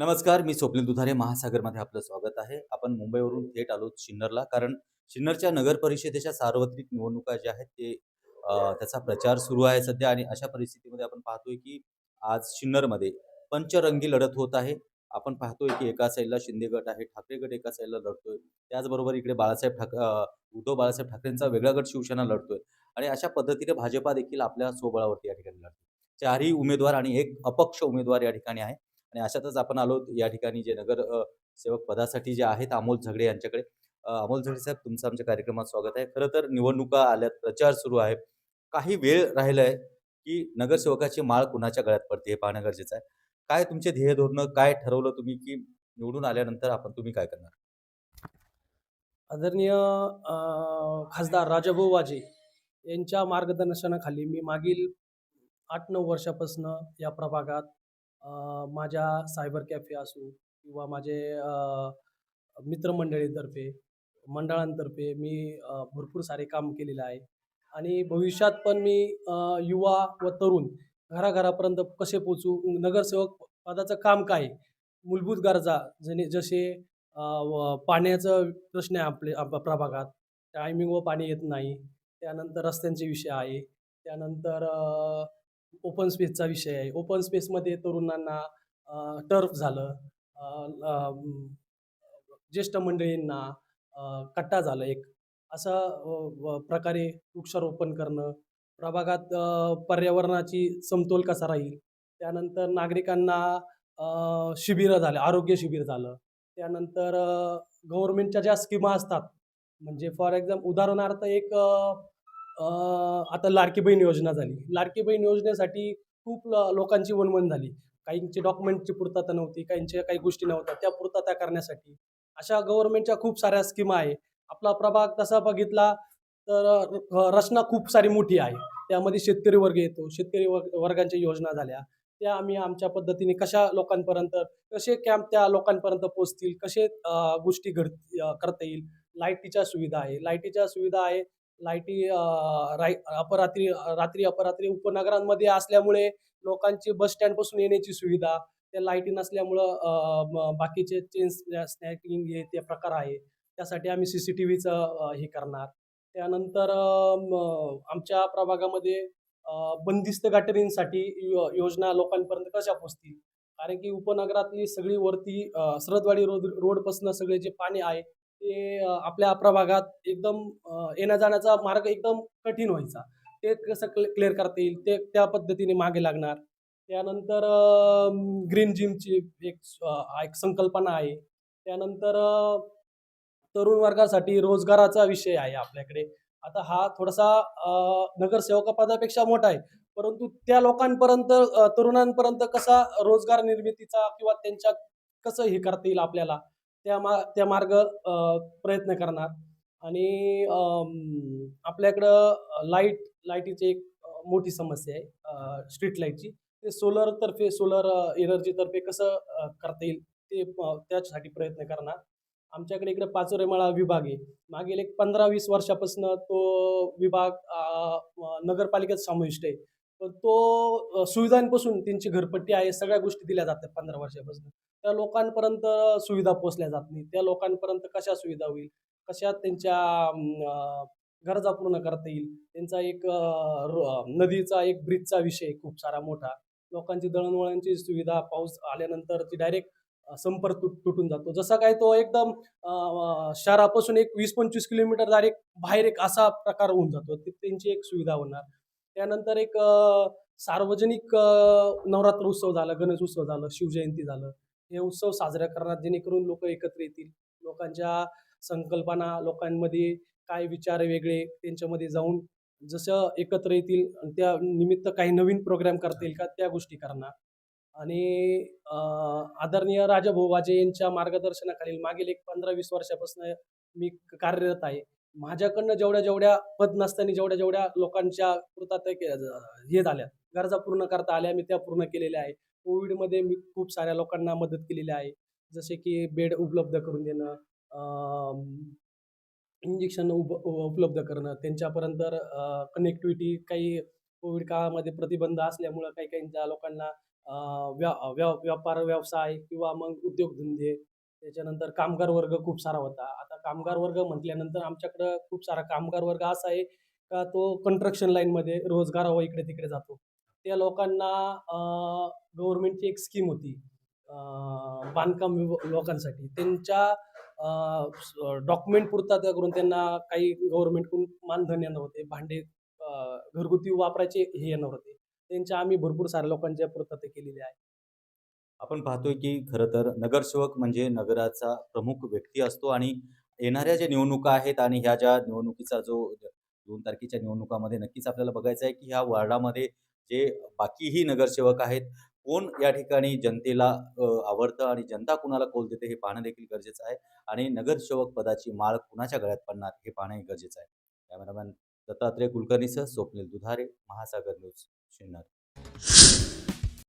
नमस्कार मी स्वप्नील दुधारे महासागरमध्ये आपलं स्वागत आहे. आपण मुंबईवरून थेट आलो सिन्नरला कारण सिन्नरच्या नगर परिषदेच्या सार्वत्रिक निवडणुका ज्या आहेत ते त्याचा प्रचार सुरू आहे सध्या आणि अशा परिस्थितीमध्ये आपण पाहतोय की आज सिन्नरमध्ये पंचरंगी लढत होत आहे. आपण पाहतोय की एका साईडला शिंदे गट आहे ठाकरे गट एका साईडला लढतोय. त्याचबरोबर इकडे बाळासाहेब ठाक उद्धव बाळासाहेब ठाकरेंचा वेगळा गट शिवसेना लढतोय आणि अशा पद्धतीने भाजपा देखील आपल्या स्वबळावरती या ठिकाणी लढतो चारही उमेदवार आणि एक अपक्ष उमेदवार या ठिकाणी आहे. आणि अशातच आपण आलो या ठिकाणी जे नगर सेवक पदासाठी जे आहेत अमोल झगडे यांच्याकडे. अमोल झगडे साहेब तुमचं आमच्या कार्यक्रमात स्वागत आहे. खरं तर निवडणुका आल्यात प्रचार सुरू आहे. काही वेळ राहिला आहे की नगरसेवकाची माळ कुणाच्या गळ्यात पडते हे पाहणं गरजेचं आहे. काय तुमचे ध्येय धोरणं काय ठरवलं तुम्ही की निवडून आल्यानंतर आपण तुम्ही काय करणार? आदरणीय खासदार राजाभाऊ वाजे यांच्या मार्गदर्शनाखाली मी मागील आठ नऊ वर्षापासून या प्रभागात माझ्या सायबर कॅफे असू किंवा माझे मित्रमंडळीतर्फे मंडळांतर्फे मी भरपूर सारे काम केलेलं आहे. आणि भविष्यात पण मी युवा व तरुण घराघरापर्यंत कसे पोचू नगरसेवक पदाचं काम काय? आहे? मूलभूत गरजा जने जसे व पाण्याचं प्रश्न आहे आपले प्रभागात. प्रभागात व पाणी येत नाही. त्यानंतर रस्त्यांचे विषय आहे. त्यानंतर ओपन स्पेसचा विषय आहे. ओपन स्पेसमध्ये तरुणांना टर्फ झालं. ज्येष्ठ मंडळींना कट्टा झालं एक. असा प्रकारे वृक्षारोपण करणं प्रभागात पर्यावरणाची समतोल कसा राहील? त्यानंतर नागरिकांना शिबिरं झाले आरोग्य शिबिर झालं. त्यानंतर गव्हर्मेंटच्या ज्या स्कीमा असतात म्हणजे फॉर एक्झाम्पल उदाहरणार्थ एक आता लाडकी बहीण योजना झाली. लाडकी बहीण योजनेसाठी खूप ल- लोकांची वणवण झाली. काहींची डॉक्युमेंटची पूर्तता नव्हती काहींच्या काही गोष्टी नव्हत्या. त्या पूर्तता करण्यासाठी अशा गव्हर्नमेंटच्या खूप साऱ्या स्कीमा आहे. आपला प्रभाग तसा बघितला तर अ, रचना खूप सारी मोठी आहे. त्यामध्ये शेतकरी वर्ग येतो. शेतकरी वर्ग वर्गांच्या योजना झाल्या. त्या आम्ही आमच्या पद्धतीने कशा लोकांपर्यंत कसे कॅम्प त्या लोकांपर्यंत पोहोचतील कसे अ, गोष्टी घड अ, करता येईल? लाईटीच्या सुविधा आहे. लाईटीच्या सुविधा आहे. लाईटी राई अपरात्री रात्री अपरात्री उपनगरांमध्ये असल्यामुळे लोकांची बस स्टँडपासून येण्याची सुविधा त्या लाईटी नसल्यामुळं बाकीचे चेन्स स्नॅकिंग हे ते प्रकार आहे त्यासाठी आम्ही सी सी टी व्हीचं हे करणार. त्यानंतर आमच्या प्रभागामध्ये बंदिस्त गटारींसाठी यो- योजना लोकांपर्यंत कशा पोहोचतील कारण की उपनगरातली सगळी वरती सरदवाडी रोड रोडपासून सगळे जे पाणी आहे ते आपल्या प्रभागात एकदम येण्याजाण्याचा येण्या जाण्याचा मार्ग एकदम कठीण व्हायचा. ते कसं क्लिअर करता येईल ते त्या पद्धतीने मागे लागणार. त्यानंतर ग्रीन जिमची एक एक संकल्पना आहे. त्यानंतर तरुण वर्गासाठी रोजगाराचा विषय आहे आपल्याकडे. आता हा थोडासा नगरसेवकपदापेक्षा मोठा आहे. परंतु त्या लोकांपर्यंत तरुणांपर्यंत कसा रोजगार निर्मितीचा किंवा त्यांच्या कसं हे करता येईल आपल्याला? त्या मा त्या मार्ग प्रयत्न करणार. आणि आपल्याकडं लाइट लाईटीची एक मोठी समस्या आहे स्ट्रीट लाईटची. ते सोलरतर्फे सोलर एनर्जीतर्फे कसं करता येईल ते त्याच्यासाठी प्रयत्न करणार. आमच्याकडे इकडे पाचोरेमाळा विभाग आहे. मागील एक पंधरा वीस वर्षापासून तो विभाग नगरपालिकेत समाविष्ट आहे. तो सुविधांपासून त्यांची घरपट्टी आहे सगळ्या गोष्टी दिल्या जातात पंधरा वर्षापासून. त्या लोकांपर्यंत सुविधा पोचल्या जात नाही. त्या लोकांपर्यंत कशा सुविधा होईल? कशा त्यांच्या गरजा पूर्ण करता येईल? त्यांचा एक रो- नदीचा एक ब्रिजचा विषय खूप सारा मोठा. लोकांची दळणवळणची सुविधा पाऊस आल्यानंतर ती डायरेक्ट संपर्क तुट तुटून जातो. जसा काय तो एकदम शहरापासून एक वीस पंचवीस किलोमीटर डायरेक्ट बाहेर एक असा प्रकार होऊन जातो. त्यांची एक सुविधा होणार. त्यानंतर एक सार्वजनिक नवरात्र उत्सव झाला गणेश उत्सव झालं शिवजयंती झालं. हे उत्सव साजरा करणार जेणेकरून लोक एकत्र येतील. लोकांच्या संकल्पना लोकांमध्ये काय विचार वेगळे त्यांच्यामध्ये जाऊन जसं एकत्र येतील आणि त्या निमित्त काही नवीन प्रोग्राम करता येईल का त्या गोष्टी करणार. आणि आदरणीय राजाभाऊ वाजे यांच्या मार्गदर्शनाखालील मागील एक पंधरा वीस वर्षापासून मी कार्यरत आहे. माझ्याकडनं जेवढ्या जेवढ्या पद नसताना जेवढ्या जेवढ्या लोकांच्या कृतात हे झाल्या गरजा पूर्ण करता आल्या मी त्या पूर्ण केलेल्या आहे. कोविडमध्ये मी खूप साऱ्या लोकांना मदत केलेली आहे. जसे की बेड उपलब्ध करून देणं इंजेक्शन उप उपलब्ध करणं त्यांच्यापर्यंत कनेक्टिव्हिटी काही कोविड काळामध्ये प्रतिबंध असल्यामुळं काही काहींच्या लोकांना व्या व्या व्यापार व्यवसाय किंवा मग उद्योगधंदे त्याच्यानंतर कामगार वर्ग खूप सारा होता. आता कामगार वर्ग म्हटल्यानंतर आमच्याकडं खूप सारा कामगार वर्ग असा आहे का तो कन्स्ट्रक्शन लाईनमध्ये रोजगारावर इकडे तिकडे जातो. त्या लोकांना गव्हर्मेंटची एक स्कीम होती बांधकाम विभ- लोकांसाठी. त्यांच्या डॉक्युमेंट पुरता त्या करून त्यांना काही गव्हर्मेंटकडून मानधन येणार होते. भांडे घरगुती वापरायचे हे येणार होते. त्यांच्या आम्ही भरपूर साऱ्या लोकांच्या पुरता ते केलेले आहे. आपण पाहतोय की खरं तर नगरसेवक म्हणजे नगराचा प्रमुख व्यक्ती असतो आणि येणाऱ्या ज्या निवडणुका आहेत आणि ह्या ज्या निवडणुकीचा जो दोन तारखेच्या निवडणुकामध्ये नक्कीच आपल्याला बघायचं आहे की ह्या वार्डामध्ये जे बाकीही नगरसेवक आहेत कोण या ठिकाणी जनतेला आवडतं आणि जनता कुणाला कौल देते हे पाहणं देखील गरजेचं आहे आणि नगरसेवक पदाची माळ कुणाच्या गळ्यात पडणार हे पाहणंही गरजेचं आहे. कॅमेरामॅन दत्तात्रय कुलकर्णीसह स्वप्नील दुधारे महासागर न्यूज शिन्नर.